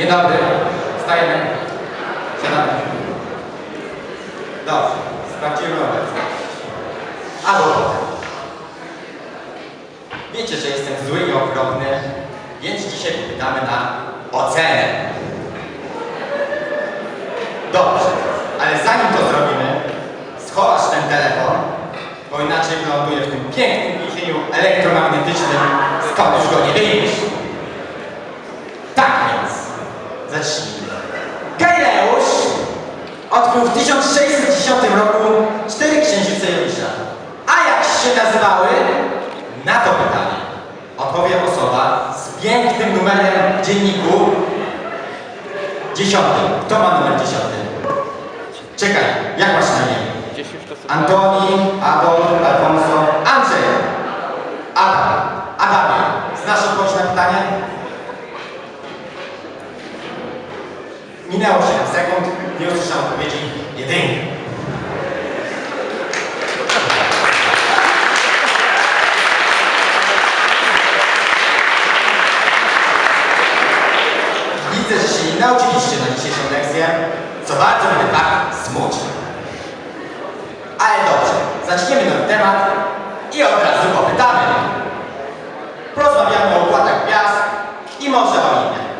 Dzień dobry. Wstajemy. Siadamy. Dobrze. Sprawdzimy obecność. Albo. Wiecie, że jestem zły i okropny, więc dzisiaj popytamy na ocenę. Dobrze, ale zanim to zrobimy, schowasz ten telefon, bo inaczej wyląduje w tym pięknym więzieniu elektromagnetycznym, skąd już go nie wyjmiesz. Tak więc, zacznijmy. Galileusz odkrył w 1610 roku cztery księżyce Jowisza. A jak się nazywały? Na to pytanie odpowie osoba z pięknym numerem w dzienniku dziesiątym. Kto ma numer dziesiąty? Czekaj, jak masz na imię? Antoni, Adol, Alfonso, Andrzej. Adam. Adamie, znasz odpowiedź na pytanie? Minęło 7 sekund, nie usłyszałem odpowiedzi. Jedynki. Widzę, że się nie nauczyliście na dzisiejszą lekcję, co bardzo mnie tak smuci. Ale dobrze, zaczniemy nowy temat i od razu popytamy. Porozmawiamy o układach gwiazd i może o Indiach.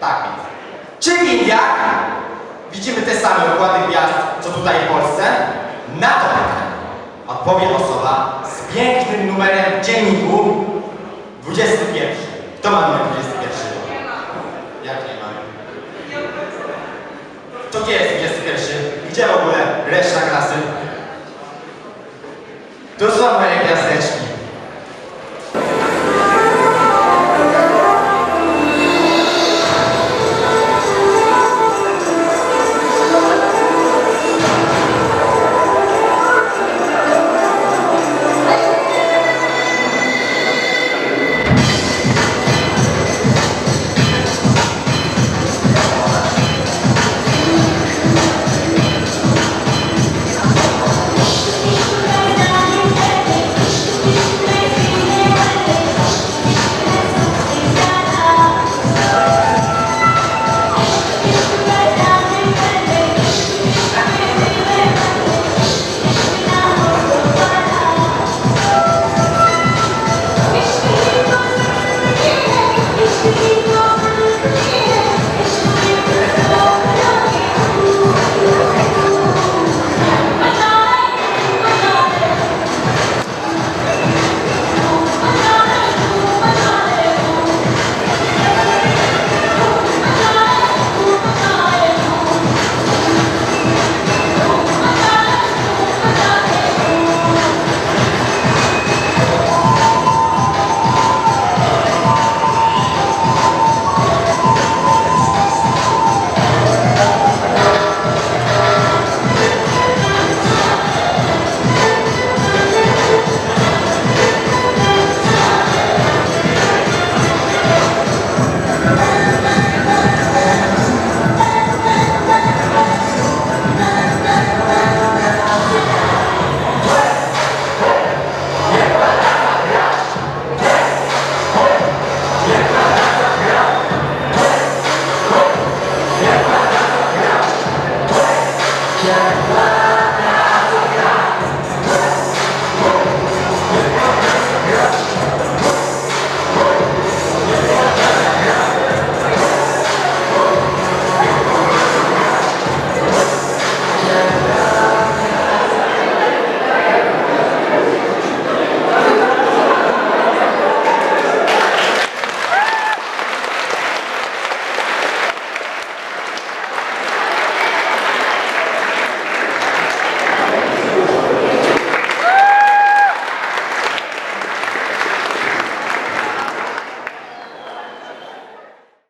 Tak więc. Czy w Indiach Widzimy te same układy gwiazd, co tutaj w Polsce. Na to pytanie odpowie osoba z pięknym numerem w dzienniku 21. Kto ma numer 21? Jak nie ma? To gdzie jest 21? Gdzie w ogóle reszta klasy? To są moje